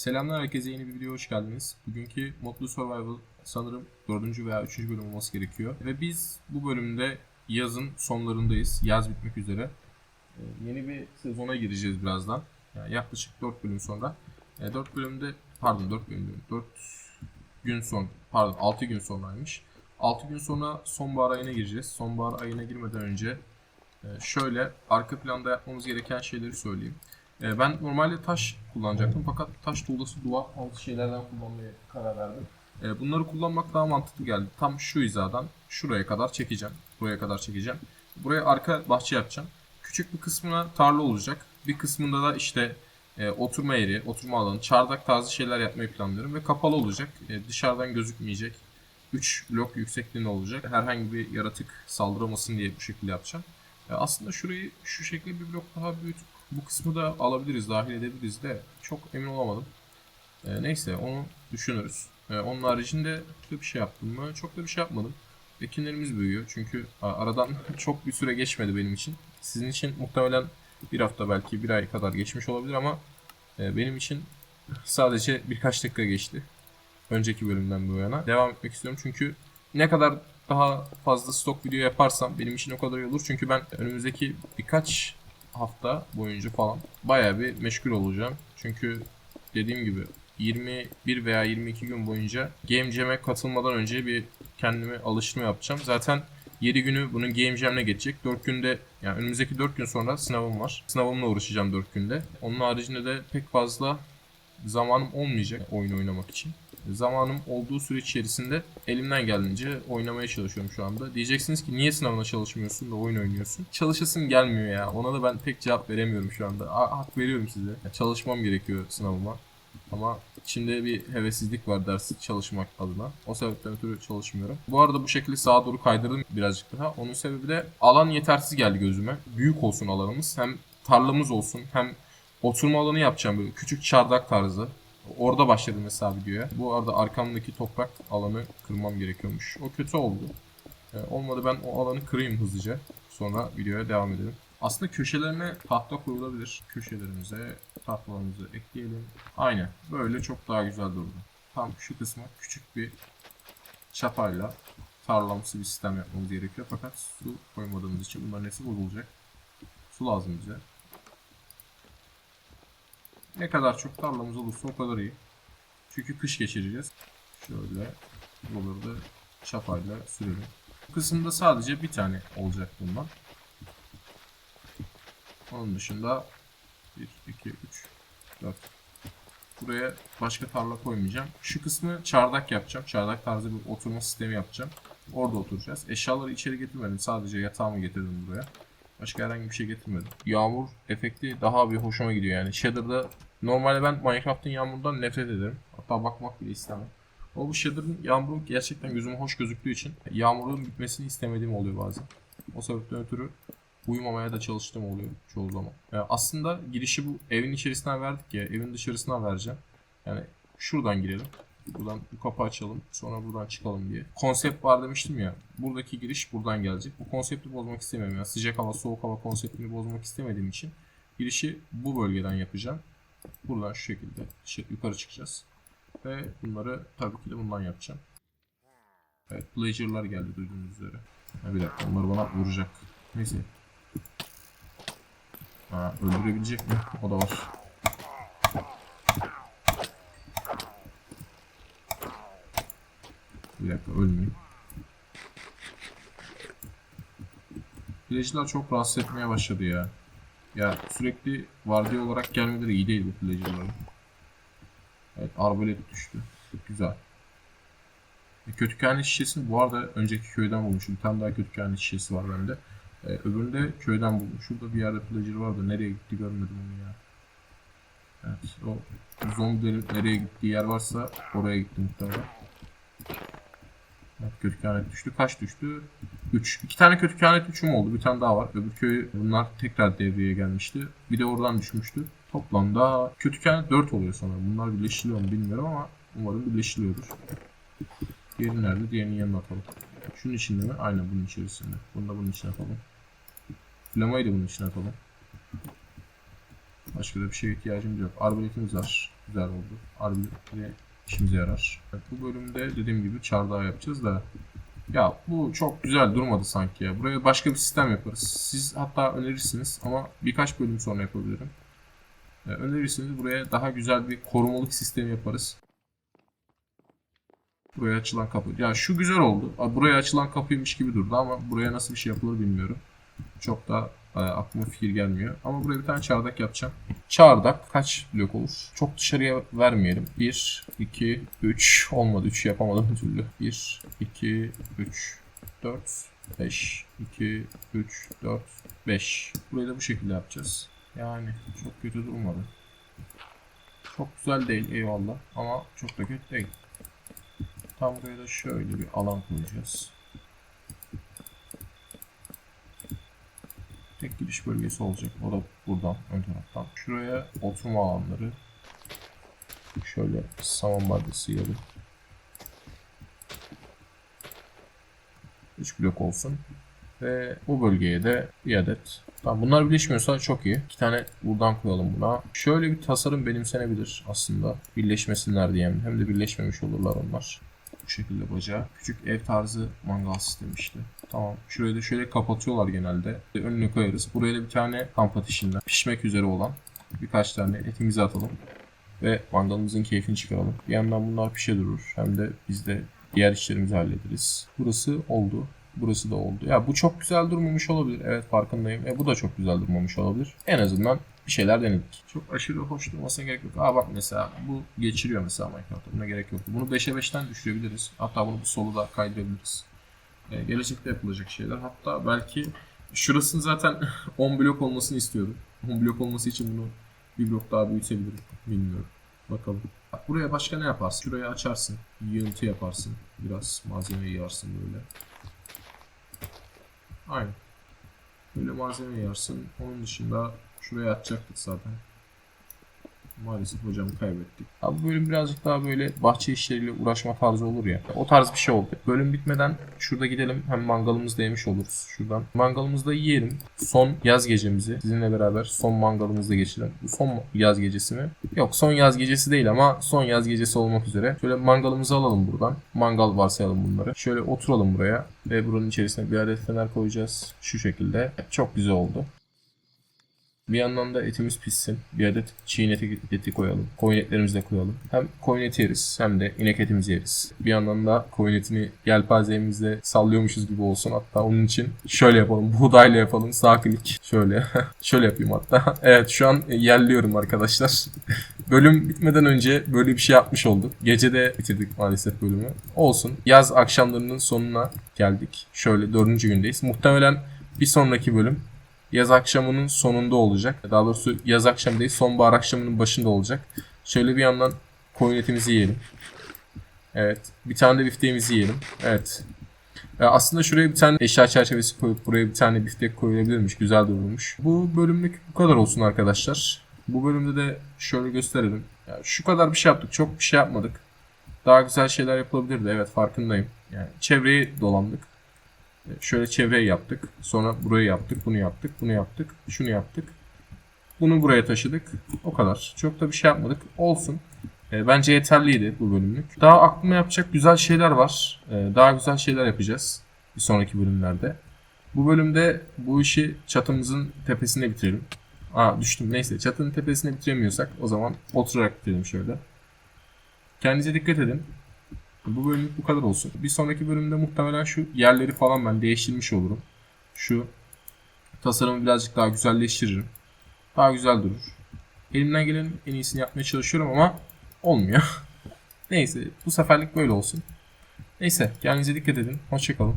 Selamlar herkese yeni bir videoya hoş geldiniz. Bugünkü Modlu Survival sanırım 4. veya 3. bölüm olması gerekiyor. Ve biz bu bölümde yazın sonlarındayız. Yaz bitmek üzere. Ee, yeni bir sezona gireceğiz birazdan. Yani yaklaşık 4 bölüm sonra. 4 bölümde pardon 4 bölüm diyorum. 4 gün son pardon 6 gün sonraymış. 6 gün sonra sonbahar ayına gireceğiz. Sonbahar ayına girmeden önce e, şöyle arka planda yapmamız gereken şeyleri söyleyeyim. E, Ben normalde taş kullanacaktım fakat taş tuğlası duvar altı şeylerden kullanmaya karar verdim. E, Bunları kullanmak daha mantıklı geldi. Tam şu hizadan şuraya kadar çekeceğim. Buraya kadar çekeceğim. Buraya arka bahçe yapacağım. Küçük bir kısmına tarla olacak. Bir kısmında da işte e, oturma yeri, oturma alanı, çardak tarzı şeyler yapmayı planlıyorum. Ve kapalı olacak. E, dışarıdan gözükmeyecek. 3 blok yüksekliğinde olacak. Herhangi bir yaratık saldıramasın diye bu şekilde yapacağım. E, aslında şurayı şu şekilde bir blok daha büyütüp bu kısmı da alabiliriz, dahil edebiliriz de çok emin olamadım. E, neyse onu düşünürüz. E, onun haricinde bir şey yaptım mı? Çok da bir şey yapmadım. Ekinlerimiz büyüyor çünkü aradan çok bir süre geçmedi benim için. Sizin için muhtemelen bir hafta belki bir ay kadar geçmiş olabilir ama e, benim için sadece birkaç dakika geçti. Önceki bölümden bu yana. Devam etmek istiyorum çünkü ne kadar daha fazla stok video yaparsam benim için o kadar iyi olur. Çünkü ben önümüzdeki birkaç hafta boyunca falan bayağı bir meşgul olacağım. Çünkü dediğim gibi 21 veya 22 gün boyunca Game Jam'e katılmadan önce bir kendime alıştırma yapacağım. Zaten 7 günü bunun Game Jam'le geçecek. 4 günde yani önümüzdeki 4 gün sonra sınavım var. Sınavımla uğraşacağım 4 günde. Onun haricinde de pek fazla zamanım olmayacak oyun oynamak için. Zamanım olduğu süre içerisinde elimden geldiğince oynamaya çalışıyorum şu anda. Diyeceksiniz ki niye sınavına çalışmıyorsun da oyun oynuyorsun? Çalışasım gelmiyor ya. Ona da ben pek cevap veremiyorum şu anda. A- hak veriyorum size. Çalışmam gerekiyor sınavıma. Ama içimde bir hevesizlik var ders çalışmak adına. O sebepten ötürü çalışmıyorum. Bu arada bu şekilde sağa doğru kaydırdım birazcık daha. Onun sebebi de alan yetersiz geldi gözüme. Büyük olsun alanımız. Hem tarlamız olsun hem oturma alanı yapacağım böyle küçük çardak tarzı. Orada başladım mesela videoya. Bu arada arkamdaki toprak alanı kırmam gerekiyormuş. O kötü oldu. Ee, olmadı ben o alanı kırayım hızlıca. Sonra videoya devam edelim. Aslında köşelerine tahta koyulabilir. Köşelerimize tahtalarımızı ekleyelim. Aynen. Böyle çok daha güzel durdu. Tam şu kısma küçük bir çapayla tarlamsı bir sistem yapmamız gerekiyor. Fakat su koymadığımız için bunların hepsi bozulacak. Su lazım bize. Ne kadar çok tarlamız olursa o kadar iyi. Çünkü kış geçireceğiz. Şöyle buraları da çapayla sürelim. Bu kısımda sadece bir tane olacak bundan. Onun dışında 1, 2, 3, 4. Buraya başka tarla koymayacağım. Şu kısmı çardak yapacağım. Çardak tarzı bir oturma sistemi yapacağım. Orada oturacağız. Eşyaları içeri getirmedim. Sadece yatağımı getirdim buraya. Başka herhangi bir şey getirmedim. Yağmur efekti daha bir hoşuma gidiyor yani. Shader'da normalde ben Minecraft'ın yağmurundan nefret ederim. Hatta bakmak bile istemem. O bu Shader'ın yağmuru gerçekten gözüme hoş gözüktüğü için yağmurun bitmesini istemediğim oluyor bazen. O sebepten ötürü uyumamaya da çalıştığım oluyor çoğu zaman. Yani aslında girişi bu evin içerisinden verdik ya evin dışarısına vereceğim. Yani şuradan girelim. Buradan bu kapı açalım. Sonra buradan çıkalım diye. Konsept var demiştim ya. Buradaki giriş buradan gelecek. Bu konsepti bozmak istemiyorum. Yani sıcak hava, soğuk hava konseptini bozmak istemediğim için girişi bu bölgeden yapacağım. Buradan şu şekilde şey, yukarı çıkacağız. Ve bunları tabii ki de bundan yapacağım. Evet, Pleasure'lar geldi duyduğunuz üzere. Ha, bir dakika, onlar bana vuracak. Neyse. Ha, öldürebilecek mi? O da var. Bir dakika, ölmeyeyim. Villager'lar çok rahatsız etmeye başladı ya. Ya sürekli vardiya olarak gelmeleri iyi değil bu villager'ların. Evet, arbalet düştü. Güzel. E, kötükhane şişesini bu arada önceki köyden bulmuşum. Bir tane daha kötükhane şişesi var bende. E, öbürünü de köyden buldum. Şurada bir yerde pillager vardı. Nereye gitti görmedim onu ya. Evet, o zombilerin nereye gittiği yer varsa oraya gitti muhtemelen. Evet, kötü kehanet düştü. Kaç düştü? 3. İki tane kötü kehanet üçüm oldu. Bir tane daha var. Öbür köy bunlar tekrar devreye gelmişti. Bir de oradan düşmüştü. Toplamda kötü kehanet 4 oluyor sanırım. Bunlar birleşiliyor mu bilmiyorum ama umarım birleşiliyordur. Diğeri nerede? Diğerinin yanına atalım. Şunun içinde mi? Aynen bunun içerisinde. Bunu da bunun içine atalım. Flamayı da bunun içine atalım. Başka da bir şeye ihtiyacımız yok. Arbaletimiz var. güzel oldu. De işimize yarar. Bu bölümde dediğim gibi çardağı yapacağız da ya bu çok güzel durmadı sanki ya. Buraya başka bir sistem yaparız. Siz hatta önerirsiniz ama birkaç bölüm sonra yapabilirim. Ee, önerirsiniz buraya daha güzel bir korumalık sistemi yaparız. Buraya açılan kapı. Ya şu güzel oldu. Buraya açılan kapıymış gibi durdu ama buraya nasıl bir şey yapılır bilmiyorum. Çok da aklıma fikir gelmiyor. Ama buraya bir tane çardak yapacağım. Çardak kaç blok olur? Çok dışarıya vermeyelim. 1, 2, 3 olmadı. 3 yapamadım türlü. 1, 2, 3, 4, 5, 2, 3, 4, 5. Burayı da bu şekilde yapacağız. Yani çok kötü durmadı. Çok güzel değil eyvallah ama çok da kötü değil. Tam buraya da şöyle bir alan koyacağız. Giriş bölgesi olacak. O da buradan, ön taraftan. Şuraya oturma alanları. Şöyle saman maddesi yarı. 3 blok olsun. Ve bu bölgeye de bir adet. Tamam bunlar birleşmiyorsa çok iyi. İki tane buradan koyalım buna. Şöyle bir tasarım benimsenebilir aslında. Birleşmesinler diye hem de birleşmemiş olurlar onlar. Bu şekilde bacağı. Küçük ev tarzı mangal sistemi işte. Tamam. Şurayı da şöyle kapatıyorlar genelde. Önüne koyarız. Buraya da bir tane kamp ateşinden pişmek üzere olan birkaç tane etimizi atalım. Ve mangalımızın keyfini çıkaralım. Bir yandan bunlar pişe durur. Hem de biz de diğer işlerimizi hallederiz. Burası oldu. Burası da oldu. Ya bu çok güzel durmamış olabilir. Evet farkındayım. E bu da çok güzel durmamış olabilir. En azından bir şeyler denedik. Çok aşırı hoş durmasına gerek yok. Aa bak mesela bu geçiriyor mesela Minecraft'ta. Buna gerek yok. Bunu 5'e 5'ten düşürebiliriz. Hatta bunu bu solu da kaydırabiliriz. Ee, gelecekte yapılacak şeyler. Hatta belki şurasının zaten 10 blok olmasını istiyordum. 10 blok olması için bunu bir blok daha büyütebilirim. Bilmiyorum. Bakalım. Bak buraya başka ne yaparsın? Şurayı açarsın. Yığıntı yaparsın. Biraz malzeme yığarsın böyle. Aynen. Böyle malzeme yığarsın. Onun dışında şuraya atacaktık zaten. Maalesef hocamı kaybettik. Bu bölüm birazcık daha böyle bahçe işleriyle uğraşma tarzı olur ya. O tarz bir şey oldu. Bölüm bitmeden şurada gidelim hem mangalımızı da yemiş oluruz şuradan. Mangalımızı da yiyelim. Son yaz gecemizi sizinle beraber son mangalımızda geçirelim. Bu son yaz gecesi mi? Yok son yaz gecesi değil ama son yaz gecesi olmak üzere. Şöyle mangalımızı alalım buradan. Mangal varsayalım bunları. Şöyle oturalım buraya ve buranın içerisine bir adet fener koyacağız. Şu şekilde. Çok güzel oldu. Bir yandan da etimiz pişsin. Bir adet çiğ eti, eti koyalım. Koyun etlerimizi de koyalım. Hem koyun eti yeriz hem de inek etimizi yeriz. Bir yandan da koyun etini yelpazemizde sallıyormuşuz gibi olsun. Hatta onun için şöyle yapalım. Buğdayla yapalım. Sağ klik. Şöyle. şöyle yapayım hatta. Evet şu an yerliyorum arkadaşlar. Bölüm bitmeden önce böyle bir şey yapmış olduk. Gecede bitirdik maalesef bölümü. Olsun. Yaz akşamlarının sonuna geldik. Şöyle dördüncü gündeyiz. Muhtemelen bir sonraki bölüm yaz akşamının sonunda olacak. Daha doğrusu yaz akşamı değil sonbahar akşamının başında olacak. Şöyle bir yandan koyun etimizi yiyelim. Evet. Bir tane de bifteğimizi yiyelim. Evet. Ya aslında şuraya bir tane eşya çerçevesi koyup buraya bir tane biftek koyulabilirmiş. Güzel durulmuş. Bu bölümlük bu kadar olsun arkadaşlar. Bu bölümde de şöyle gösterelim. Ya şu kadar bir şey yaptık. Çok bir şey yapmadık. Daha güzel şeyler yapılabilirdi. Evet farkındayım. Yani çevreyi dolandık. Şöyle çevreyi yaptık. Sonra burayı yaptık. Bunu yaptık. Bunu yaptık. Şunu yaptık. Bunu buraya taşıdık. O kadar. Çok da bir şey yapmadık. Olsun. E, bence yeterliydi bu bölümlük. Daha aklıma yapacak güzel şeyler var. E, daha güzel şeyler yapacağız. Bir sonraki bölümlerde. Bu bölümde bu işi çatımızın tepesine bitirelim. Aa düştüm. Neyse çatının tepesine bitiremiyorsak o zaman oturarak bitirelim şöyle. Kendinize dikkat edin. Bu bölümlük bu kadar olsun. Bir sonraki bölümde muhtemelen şu yerleri falan ben değiştirmiş olurum. Şu tasarımı birazcık daha güzelleştiririm. Daha güzel durur. Elimden gelen en iyisini yapmaya çalışıyorum ama olmuyor. Neyse bu seferlik böyle olsun. Neyse kendinize dikkat edin. Hoşçakalın.